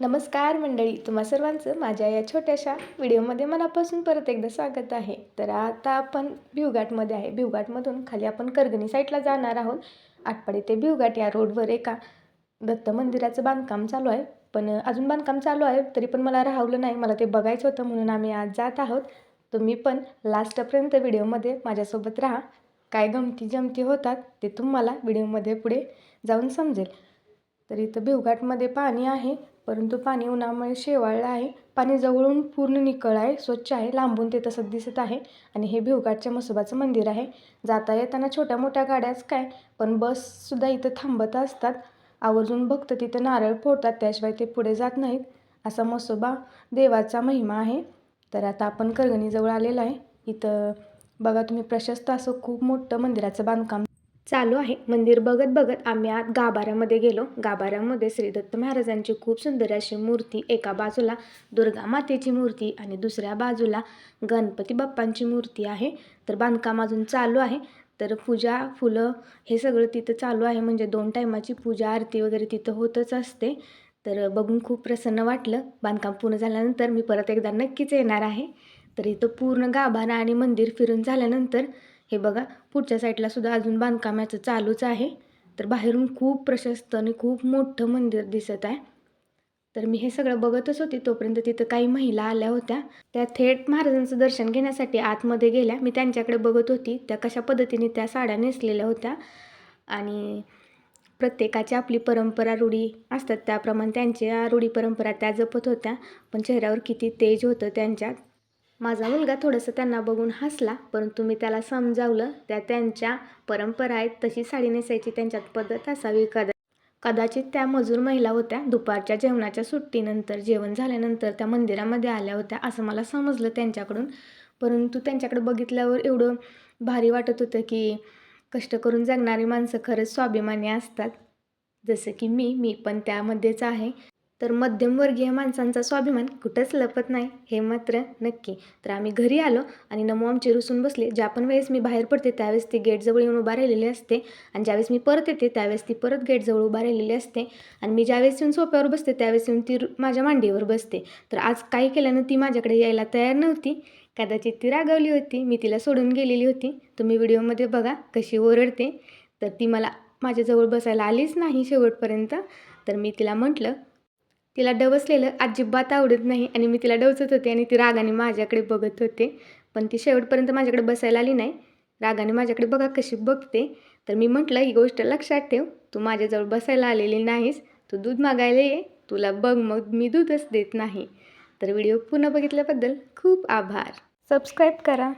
नमस्कार मंडळी तुम्हा सर्वांचं माझ्या या छोट्याशा व्हिडिओमध्ये मनापासून परत एकदा स्वागत आहे. तर आता आपण भिवघाटमध्ये आहे. भिवघाटमधून खाली आपण करगणी साईडला जाणार आहोत. आटपाडी ते भिवघाट या रोडवर एका दत्त मंदिराचं बांधकाम चालू आहे. पण अजून बांधकाम चालू आहे तरी पण मला राहवलं नाही. मला ते बघायचं होतं म्हणून आम्ही आज जात आहोत. तुम्ही पण लास्टपर्यंत व्हिडिओमध्ये माझ्यासोबत राहा. काय गमती जमती होतात ते तुम्हाला व्हिडिओमध्ये पुढे जाऊन समजेल. तर इथं भिवघाटमध्ये पाणी आहे. परंतु पाणी उन्हामुळे शेवाळलं आहे. पाणी जवळून पूर्ण निकळ आहे स्वच्छ आहे लांबून ते तसं दिसत आहे. आणि हे भिवघाटच्या म्हसोबाचं मंदिर आहे. जाता येताना छोट्या मोठ्या गाड्याच काय पण बससुद्धा इथं थांबत असतात. आवर्जून भक्त तिथं नारळ फोडतात त्याशिवाय ते पुढे जात नाहीत असा म्हसोबा देवाचा महिमा आहे. तर आता आपण करगणीजवळ आलेला आहे. इथं बघा तुम्ही प्रशस्त असं खूप मोठं मंदिराचं बांधकाम चालू आहे. मंदिर बघत बघत आम्ही आत गाभाऱ्यामध्ये गेलो. गाभाऱ्यामध्ये श्री दत्त महाराजांची खूप सुंदर अशी मूर्ती एका बाजूला दुर्गा मातेची मूर्ती आणि दुसऱ्या बाजूला गणपती बाप्पांची मूर्ती आहे. तर बांधकाम अजून चालू आहे. तर पूजा फुलं हे सगळं तिथं चालू आहे. म्हणजे दोन टायमाची पूजा आरती वगैरे तिथं होतच असते. तर बघून खूप प्रसन्न वाटलं. बांधकाम पूर्ण झाल्यानंतर मी परत एकदा नक्कीच येणार आहे. तर इथं पूर्ण गाभारा आणि मंदिर फिरून झाल्यानंतर हे बघा पुढच्या साईडला सुद्धा अजून बांधकामाचं चालूच आहे. तर बाहेरून खूप प्रशस्त आणि खूप मोठं मंदिर दिसत आहे. तर मी हे सगळं बघतच होती. तोपर्यंत तिथं काही महिला आल्या होत्या. त्या थेट महाराजांचं दर्शन घेण्यासाठी आतमध्ये गेल्या. मी त्यांच्याकडे बघत होती. त्या कशा पद्धतीने त्या साड्या नेसलेल्या होत्या. आणि प्रत्येकाची आपली परंपरा रूढी असतात. त्याप्रमाणे त्यांच्या रूढी परंपरा त्या जपत होत्या. पण चेहऱ्यावर किती तेज होतं त्यांच्यात. माझा मुलगा थोडंसं त्यांना बघून हसला परंतु मी त्याला समजावलं त्या त्यांच्या परंपरा आहेत तशी साडी नेसायची त्यांच्यात पद्धत असावी. कदा कदाचित त्या मजूर महिला होत्या दुपारच्या जेवणाच्या सुट्टीनंतर जेवण झाल्यानंतर त्या मंदिरामध्ये आल्या होत्या असं मला समजलं त्यांच्याकडून. परंतु त्यांच्याकडे बघितल्यावर एवढं भारी वाटत होतं की कष्ट करून जगणारी माणसं खरंच स्वाभिमानी असतात. जसं की मी मी पण त्यामध्येच आहे. तर मध्यमवर्गीय माणसांचा स्वाभिमान कुठंच लपत नाही हे मात्र नक्की. तर आम्ही घरी आलो आणि नमो आमचे रुसून बसले. ज्या पण वेळेस मी बाहेर पडते त्यावेळेस ती गेटजवळ येऊन उभा राहिलेली असते. आणि ज्यावेळेस मी परत येते त्यावेळेस ती परत गेटजवळ उभा राहिलेली असते. आणि मी ज्यावेळेस येऊन सोप्यावर बसते त्यावेळेस येऊन ती माझ्या मांडीवर बसते. तर आज काही केल्यानं ती माझ्याकडे यायला तयार नव्हती. कदाचित ती रागवली होती. मी तिला सोडून गेलेली होती. तुम्ही व्हिडिओमध्ये बघा कशी ओरडते. तर ती मला माझ्याजवळ बसायला आलीच नाही शेवटपर्यंत. तर मी तिला म्हटलं तिला डवसलेलं अजिबात आवडत नाही आणि मी तिला डवचत होते आणि ती रागाने माझ्याकडे बघत होते. पण ती शेवटपर्यंत माझ्याकडे बसायला आली नाही. रागाने माझ्याकडे बघा कशी बघते. तर मी म्हटलं ही गोष्ट लक्षात ठेव. तू माझ्याजवळ बसायला आलेली नाहीस. तू दूध मागायला ये. तुला बघ मग मी दूधच देत नाही. तर व्हिडिओ पुन्हा बघितल्याबद्दल खूप आभार. सबस्क्राईब करा.